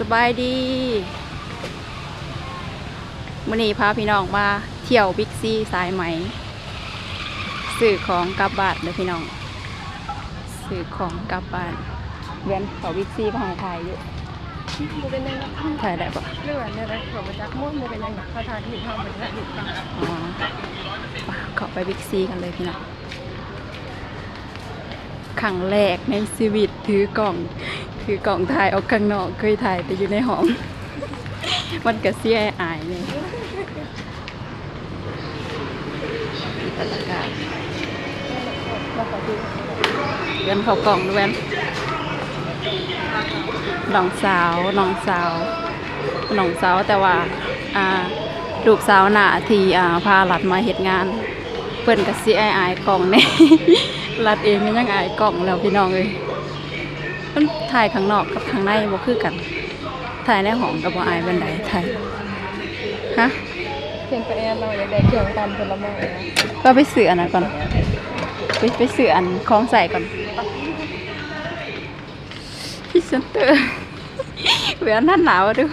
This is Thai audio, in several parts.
สบายดีมื่อนี้พาพี่น้องมาเที่ยวบิ๊กซีสายไหมสื่อของกลับบ้านเด้อพี่น้องสื่อของกลับบ้านเวียนเขาบิ๊กซีก็หายถ่ายอยู่โมเป็นยังไงถ่ายได้ปะเรื่องเนี่ยนะเขามาจากมุ่งโมเป็นยังไงเขาทานที่ทำเป็นแบบนี้กันอ๋อไปเข้าไปบิ๊กซีกันเลยพี่น้อง ครั้งแรกในชีวิตถือกล่อง ถือกล่องถ่ายออกข้างนอกเคยถ่ายแต่อยู่ในห้อง มันก็เสียอายเลยบรรยากาศแล้วเขาดูเวียนเขากล่องด้วยน้องสาวน้องสาวน้องสาวแต่ว่า อ่าลูกสาวหน้าที่อ่าพาหลัดมาเหตุงาน เพิ่นก็สิอายอายๆกล่องแน่หลัดเองก็ยังอายกล่องแล้วพี่น้องเอ้ยมันถ่ายข้างนอกกับข้างในบ่คือกัน ถ่ายในห้องกับบ่อายบันไดถ่ายฮะเพียงแต่แอนเราอยากได้เครื่องตำผลไม้นะก็ไปซื้ออันนั้นก่อนไปไปซื้ออันคล้องใส่ก่อนพี่เซนเตอร์เวียนท่านหนาวดู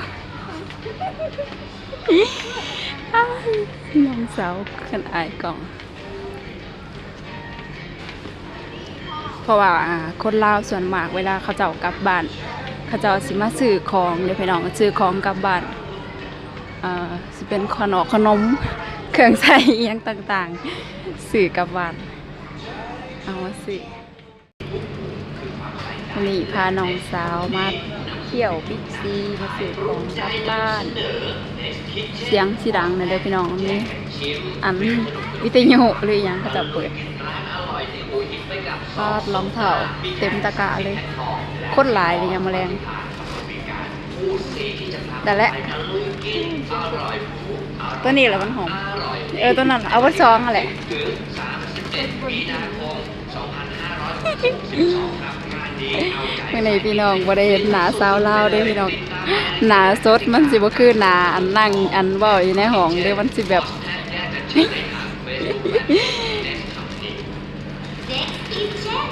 อ้ายน้องสาวขึ้นอายกล่อง เพราะว่าคนลาวส่วนมากเวลาเขาเจ้ากลับบ้านเขาเจ้าสิมาซื้อของเดี๋ยวพี่น้องซื้อของกลับบ้านอ่าสิเป็นขนมขนมเครื่องใช้ยังต่างๆซื้อกลับบ้านเอามาซื้อวันนี้พาน้องสาวมาเที่ยวบิ๊กซีมาซื้อของกลับบ้าน เสียงสีดังนะเด้อพี่น้องนี่อันวิทยุหรือยังเขาจะเปิด ปาดรองเท้าเต็มตะกร้าเลยโคตรหลายเลยยามแมลงแต่และตัวนี้แหละมันหอม เออตัวนั้นเอาไว้ซองอะไรเมื่อในพี่น้องบ่ได้เห็นหนาสาวลาวเด้อพี่น้องหนาสดมันสิบ่คือหนาอันนั่งอันเว้าอยู่ในห้องเด้อมันสิแบบ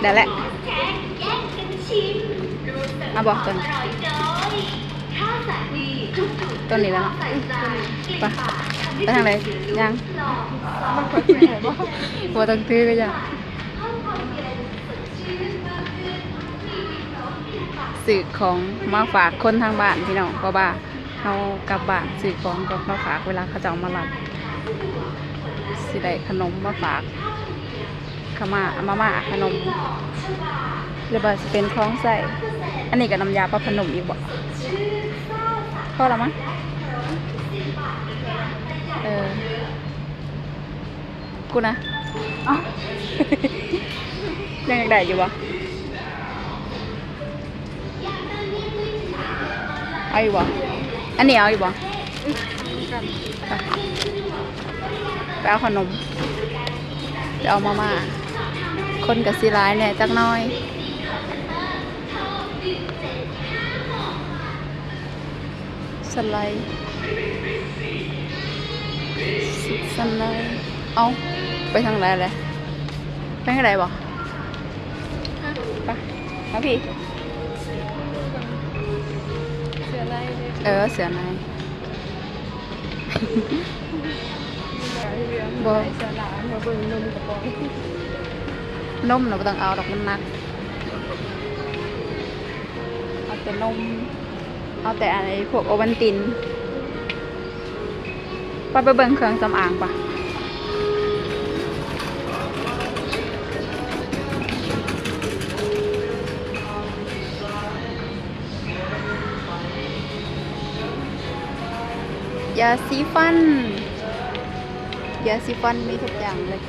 ได้แล้วเอาบอกตัวนี้ตัวนี้แล้วเนาะไปไปทางไหนยังมันเปิดเพลงไหนบ้างบัวต้องตื้อก็ยังสื่อของมาฝากคนทางบ้านพี่น้องก็บ้าเขากลับบ้านสื่อของก็มาฝากเวลาเขาจะเอามารับสิได้ขนมมาฝาก ขาวมามาม่าขนมหรือว่าจะเป็นคล้องใส่อันนี้กับน้ำยาปลาพนมอีกบ่พอแล้วมั้งเออกูนะเอ้ายังยากได้อยู่บ่เอาอยู่บ่อันนี้เอาอยู่บ่ไปไปเอาขนมจะเอามาม่า คนกับซีร้ายเนี่ยจักหน้อยสไลด์สไลด์เอาไปทางไหนเลยไปทางไหนบอกไปมาพี่เสือไล่เลยเออเสือในบ่เสือหลานมาเบิ่งนมกระป๋อง นมเราไม่ต้องเอาดอกมันหนัก เอาแต่นม เอาแต่อะไรพวกโอวันตินไปไปเบิ่งเครื่องสำอางปะยาสีฟัน ยาสีฟันมีทุกอย่างเลย